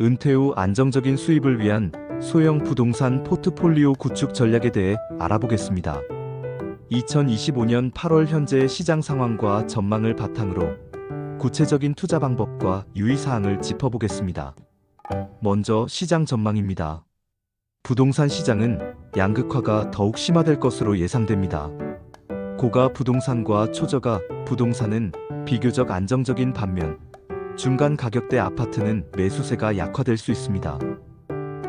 은퇴 후 안정적인 수입을 위한 소형 부동산 포트폴리오 구축 전략에 대해 알아보겠습니다. 2025년 8월 현재의 시장 상황과 전망을 바탕으로 구체적인 투자 방법과 유의사항을 짚어보겠습니다. 먼저 시장 전망입니다. 부동산 시장은 양극화가 더욱 심화될 것으로 예상됩니다. 고가 부동산과 초저가 부동산은 비교적 안정적인 반면 중간 가격대 아파트는 매수세가 약화될 수 있습니다.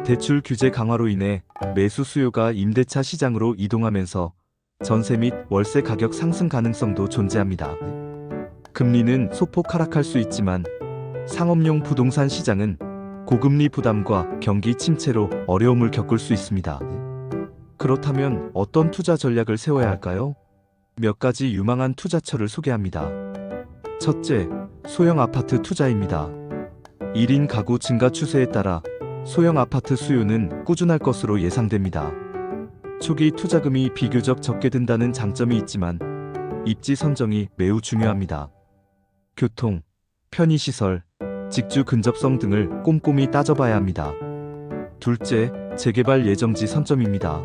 대출 규제 강화로 인해 매수 수요가 임대차 시장으로 이동하면서 전세 및 월세 가격 상승 가능성도 존재합니다. 금리는 소폭 하락할 수 있지만 상업용 부동산 시장은 고금리 부담과 경기 침체로 어려움을 겪을 수 있습니다. 그렇다면 어떤 투자 전략을 세워야 할까요? 몇 가지 유망한 투자처를 소개합니다. 첫째, 소형 아파트 투자입니다. 1인 가구 증가 추세에 따라 소형 아파트 수요는 꾸준할 것으로 예상됩니다. 초기 투자금이 비교적 적게 든다는 장점이 있지만 입지 선정이 매우 중요합니다. 교통, 편의시설, 직주 근접성 등을 꼼꼼히 따져봐야 합니다. 둘째, 재개발 예정지 선점입니다.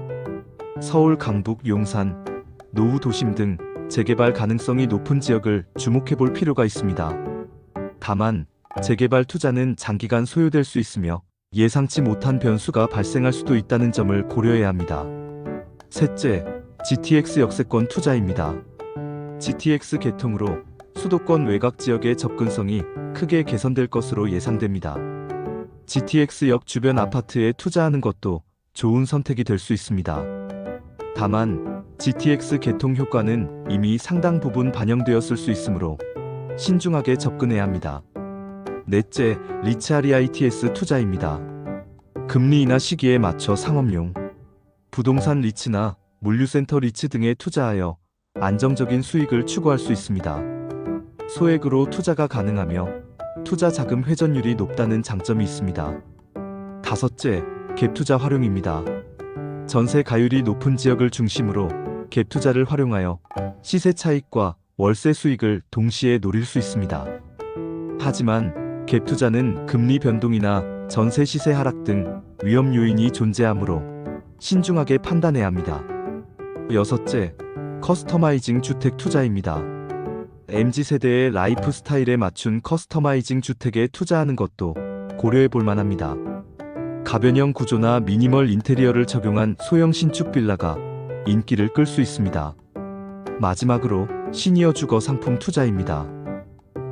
서울 강북 용산, 노후 도심 등 재개발 가능성이 높은 지역을 주목해 볼 필요가 있습니다. 다만, 재개발 투자는 장기간 소요될 수 있으며 예상치 못한 변수가 발생할 수도 있다는 점을 고려해야 합니다. 셋째, GTX 역세권 투자입니다. GTX 개통으로 수도권 외곽 지역의 접근성이 크게 개선될 것으로 예상됩니다. GTX역 주변 아파트에 투자하는 것도 좋은 선택이 될 수 있습니다. 다만 GTX 개통 효과는 이미 상당 부분 반영되었을 수 있으므로 신중하게 접근해야 합니다. 넷째, 리츠아리아이TS 투자입니다. 금리 인하 시기에 맞춰 상업용 부동산 리츠나 물류센터 리츠 등에 투자하여 안정적인 수익을 추구할 수 있습니다. 소액으로 투자가 가능하며 투자 자금 회전율이 높다는 장점이 있습니다. 다섯째, 갭 투자 활용입니다. 전세 가율이 높은 지역을 중심으로 갭 투자를 활용하여 시세 차익과 월세 수익을 동시에 노릴 수 있습니다. 하지만 갭 투자는 금리 변동이나 전세 시세 하락 등 위험 요인이 존재하므로 신중하게 판단해야 합니다. 여섯째, 커스터마이징 주택 투자입니다. MZ 세대의 라이프 스타일에 맞춘 커스터마이징 주택에 투자하는 것도 고려해 볼 만합니다. 가변형 구조나 미니멀 인테리어를 적용한 소형 신축 빌라가 인기를 끌 수 있습니다. 마지막으로 시니어 주거 상품 투자입니다.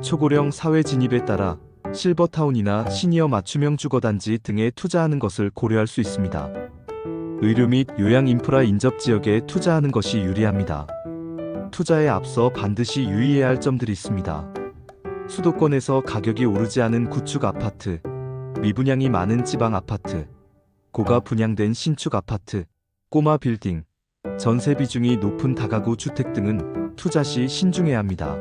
초고령 사회 진입에 따라 실버타운이나 시니어 맞춤형 주거단지 등에 투자하는 것을 고려할 수 있습니다. 의료 및 요양 인프라 인접 지역에 투자하는 것이 유리합니다. 투자에 앞서 반드시 유의해야 할 점들이 있습니다. 수도권에서 가격이 오르지 않은 구축 아파트, 미분양이 많은 지방 아파트, 고가 분양된 신축 아파트, 꼬마 빌딩, 전세 비중이 높은 다가구 주택 등은 투자 시 신중해야 합니다.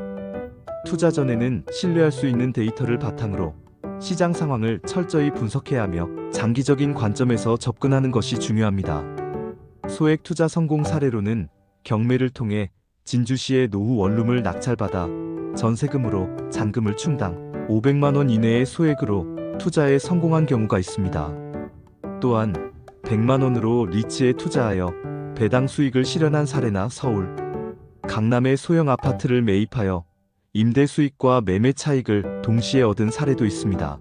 투자 전에는 신뢰할 수 있는 데이터를 바탕으로 시장 상황을 철저히 분석해야 하며 장기적인 관점에서 접근하는 것이 중요합니다. 소액 투자 성공 사례로는 경매를 통해 진주시의 노후 원룸을 낙찰받아 전세금으로 잔금을 충당 500만 원 이내의 소액으로 투자에 성공한 경우가 있습니다. 또한 100만 원으로 리츠에 투자하여 배당 수익을 실현한 사례나 서울, 강남의 소형 아파트를 매입하여 임대 수익과 매매 차익을 동시에 얻은 사례도 있습니다.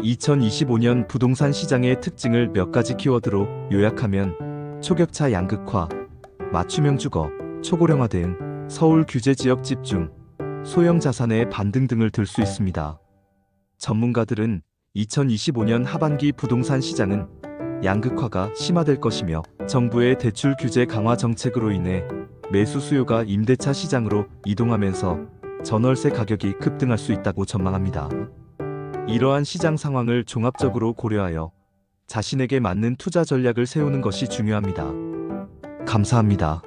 2025년 부동산 시장의 특징을 몇 가지 키워드로 요약하면 초격차 양극화, 맞춤형 주거, 초고령화 등 서울 규제 지역 집중, 소형 자산의 반등 등을 들 수 있습니다. 전문가들은 2025년 하반기 부동산 시장은 양극화가 심화될 것이며 정부의 대출 규제 강화 정책으로 인해 매수 수요가 임대차 시장으로 이동하면서 전월세 가격이 급등할 수 있다고 전망합니다. 이러한 시장 상황을 종합적으로 고려하여 자신에게 맞는 투자 전략을 세우는 것이 중요합니다. 감사합니다.